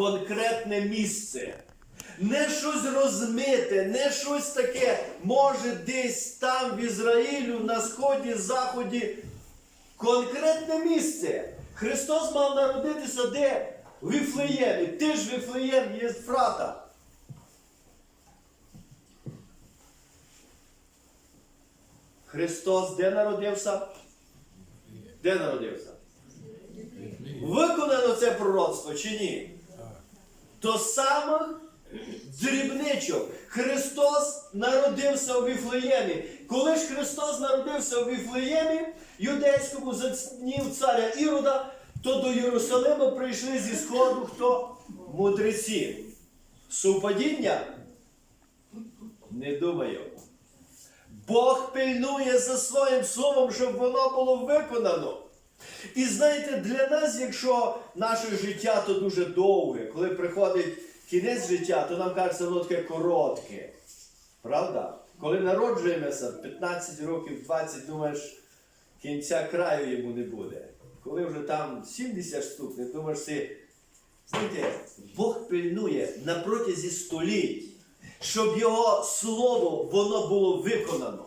конкретне місце. Не щось розмите, не щось таке, може, десь там в Ізраїлю, на сході, заході. Конкретне місце. Христос мав народитися де? В Віфлеємі. Ти ж Віфлеєм є фрата. Христос де народився? Де народився? Виконано це пророцтво чи ні? До самих дрібничок. Христос народився у Віфлеємі. Коли ж Христос народився у Віфлеємі, юдейському заснів царя Ірода, то до Єрусалима прийшли зі сходу хто? Мудреці. Супадіння? Не думаю. Бог пильнує за своїм словом, щоб воно було виконано. І знаєте, для нас, якщо наше життя то дуже довге, коли приходить кінець життя, то нам кажеться, воно таке коротке. Правда? Коли народжуємося, 15 років, 20, думаєш, кінця краю йому не буде. Коли вже там 70 штук, не думаєш, ти, знаєте, Бог пильнує на протязі століть, щоб його слово воно було виконано.